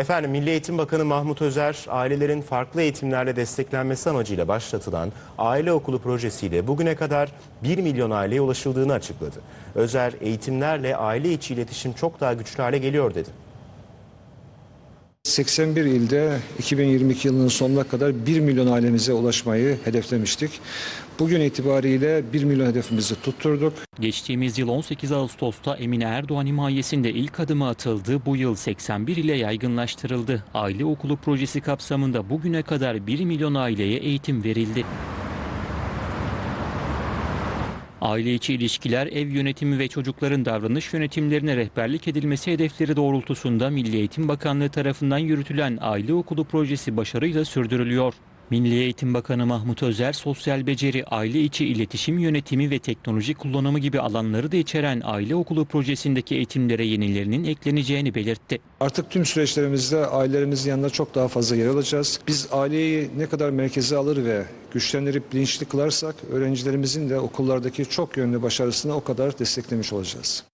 Efendim Milli Eğitim Bakanı Mahmut Özer, ailelerin farklı eğitimlerle desteklenmesi amacıyla başlatılan Aile Okulu projesiyle bugüne kadar 1 milyon aileye ulaşıldığını açıkladı. Özer, eğitimlerle aile içi iletişim çok daha güçlü hale geliyor dedi. 81 ilde 2022 yılının sonuna kadar 1 milyon ailemize ulaşmayı hedeflemiştik. Bugün itibariyle 1 milyon hedefimizi tutturduk. Geçtiğimiz yıl 18 Ağustos'ta Emine Erdoğan himayesinde ilk adımı atıldı. Bu yıl 81 ile yaygınlaştırıldı. Aile okulu projesi kapsamında bugüne kadar 1 milyon aileye eğitim verildi. Aile içi ilişkiler, ev yönetimi ve çocukların davranış yönetimlerine rehberlik edilmesi hedefleri doğrultusunda Milli Eğitim Bakanlığı tarafından yürütülen aile okulu projesi başarıyla sürdürülüyor. Milli Eğitim Bakanı Mahmut Özer, sosyal beceri, aile içi iletişim yönetimi ve teknoloji kullanımı gibi alanları da içeren aile okulu projesindeki eğitimlere yenilerinin ekleneceğini belirtti. Artık tüm süreçlerimizde ailelerimizin yanında çok daha fazla yer alacağız. Biz aileyi ne kadar merkeze alır ve güçlendirip bilinçli kılarsak öğrencilerimizin de okullardaki çok yönlü başarısını o kadar desteklemiş olacağız.